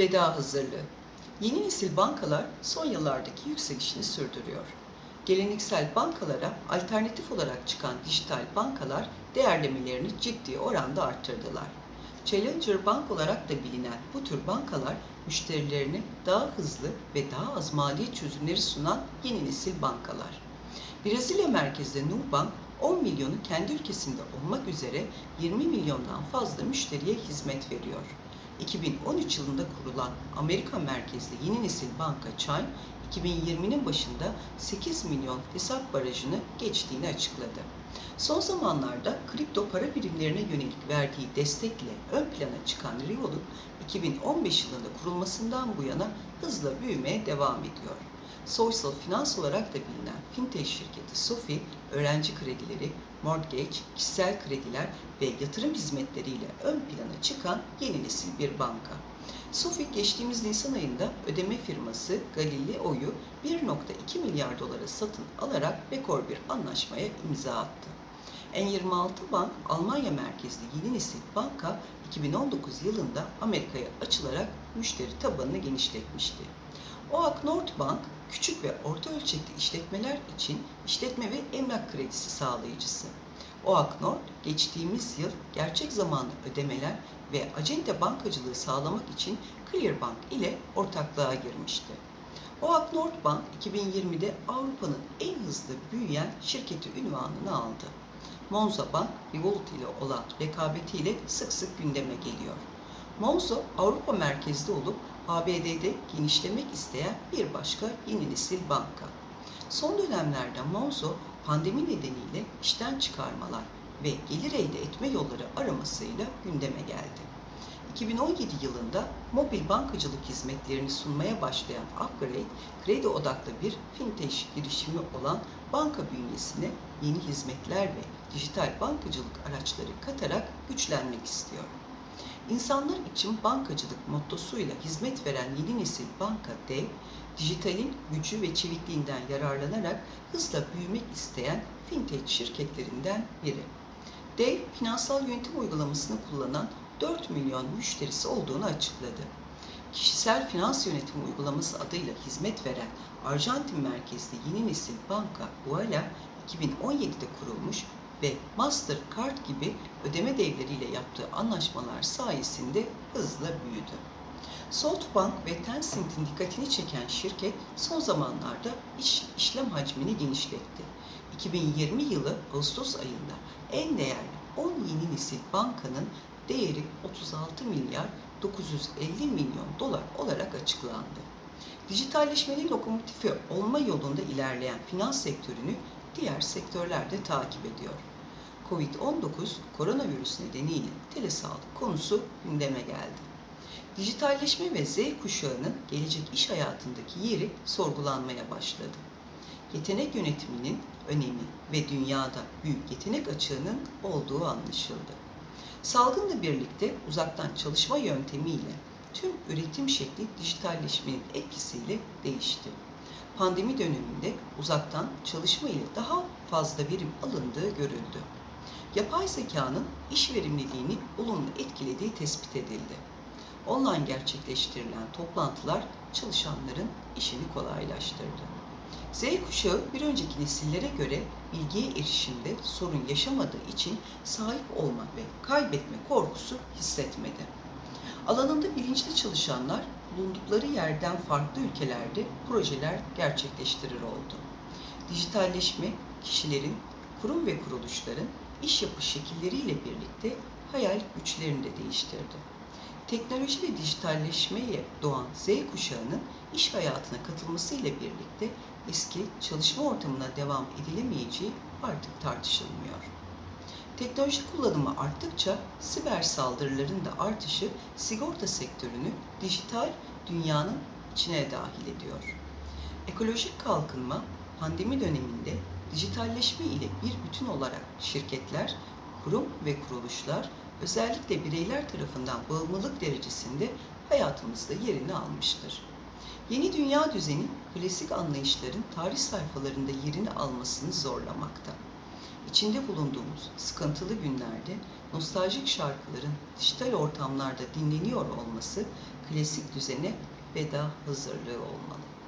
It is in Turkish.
Veda hazırlığı. Yeni nesil bankalar son yıllardaki yükselişini sürdürüyor. Geleneksel bankalara alternatif olarak çıkan dijital bankalar değerlemelerini ciddi oranda arttırdılar. Challenger Bank olarak da bilinen bu tür bankalar müşterilerine daha hızlı ve daha az maliyet çözümleri sunan yeni nesil bankalar. Brezilya merkezli Nubank 10 milyonu kendi ülkesinde olmak üzere 20 milyondan fazla müşteriye hizmet veriyor. 2013 yılında kurulan Amerika merkezli yeni nesil banka Chime, 2020'nin başında 8 milyon hesap barajını geçtiğini açıkladı. Son zamanlarda kripto para birimlerine yönelik verdiği destekle ön plana çıkan Revol'un 2015 yılında kurulmasından bu yana hızla büyümeye devam ediyor. Soysal Finans olarak da bilinen fintech şirketi Sofi, öğrenci kredileri, mortgage, kişisel krediler ve yatırım hizmetleriyle ön plana çıkan yeni nesil bir banka. Sofi geçtiğimiz Nisan ayında ödeme firması Galileo'yu 1.2 milyar dolara satın alarak rekor bir anlaşmaya imza attı. N26 Bank, Almanya merkezli yeni nesil banka 2019 yılında Amerika'ya açılarak müşteri tabanını genişletmişti. OAK Nordbank, küçük ve orta ölçekli işletmeler için işletme ve emlak kredisi sağlayıcısı. OAK Nord, geçtiğimiz yıl gerçek zamanlı ödemeler ve acente bankacılığı sağlamak için Clearbank ile ortaklığa girmişti. OAK Nordbank 2020'de Avrupa'nın en hızlı büyüyen şirketi ünvanını aldı. Monzo Bank, Revolut ile olan rekabetiyle sık sık gündeme geliyor. Monzo, Avrupa merkezli olup ABD'de genişlemek isteyen bir başka yeni nesil banka. Son dönemlerde Monzo, pandemi nedeniyle işten çıkarmalar ve gelir elde etme yolları aramasıyla gündeme geldi. 2017 yılında mobil bankacılık hizmetlerini sunmaya başlayan Upgrade, kredi odaklı bir fintech girişimi olan banka bünyesine yeni hizmetler ve dijital bankacılık araçları katarak güçlenmek istiyor. İnsanlar için bankacılık mottosuyla hizmet veren yeni nesil banka Dev, dijitalin gücü ve çevikliğinden yararlanarak hızla büyümek isteyen fintech şirketlerinden biri. Dev, finansal yönetim uygulamasını kullanan 4 milyon müşterisi olduğunu açıkladı. Kişisel finans yönetimi uygulaması adıyla hizmet veren Arjantin merkezli yeni nesil banka Uala 2017'de kurulmuş ve Mastercard gibi ödeme devleriyle yaptığı anlaşmalar sayesinde hızla büyüdü. SoftBank ve Tencent'in dikkatini çeken şirket son zamanlarda iş, işlem hacmini genişletti. 2020 yılı Ağustos ayında en değerli 10 yeni nesil bankanın değeri 36 milyar 950 milyon dolar olarak açıklandı. Dijitalleşmenin lokomotifi olma yolunda ilerleyen finans sektörünü diğer sektörler de takip ediyor. Covid-19 koronavirüs nedeniyle telesağlık konusu gündeme geldi. Dijitalleşme ve Z kuşağının gelecek iş hayatındaki yeri sorgulanmaya başladı. Yetenek yönetiminin önemi ve dünyada büyük yetenek açığının olduğu anlaşıldı. Salgınla birlikte uzaktan çalışma yöntemiyle tüm üretim şekli dijitalleşmenin etkisiyle değişti. Pandemi döneminde uzaktan çalışma ile daha fazla verim alındığı görüldü. Yapay zekanın iş verimliliğini olumlu etkilediği tespit edildi. Online gerçekleştirilen toplantılar çalışanların işini kolaylaştırdı. Z kuşağı bir önceki nesillere göre bilgiye erişimde sorun yaşamadığı için sahip olma ve kaybetme korkusu hissetmedi. Alanında bilinçli çalışanlar bulundukları yerden farklı ülkelerde projeler gerçekleştirir oldu. Dijitalleşme kişilerin, kurum ve kuruluşların iş yapış şekilleriyle birlikte hayal güçlerini de değiştirdi. Teknoloji ve dijitalleşmeye doğan Z kuşağının iş hayatına katılmasıyla birlikte eski çalışma ortamına devam edilemeyeceği artık tartışılmıyor. Teknoloji kullanımı arttıkça siber saldırıların da artışı sigorta sektörünü dijital dünyanın içine dahil ediyor. Ekolojik kalkınma pandemi döneminde dijitalleşme ile bir bütün olarak şirketler, kurum ve kuruluşlar özellikle bireyler tarafından bağımlılık derecesinde hayatımızda yerini almıştır. Yeni dünya düzeni klasik anlayışların tarih sayfalarında yerini almasını zorlamakta. İçinde bulunduğumuz sıkıntılı günlerde nostaljik şarkıların dijital ortamlarda dinleniyor olması klasik düzene veda hazırlığı olmalı.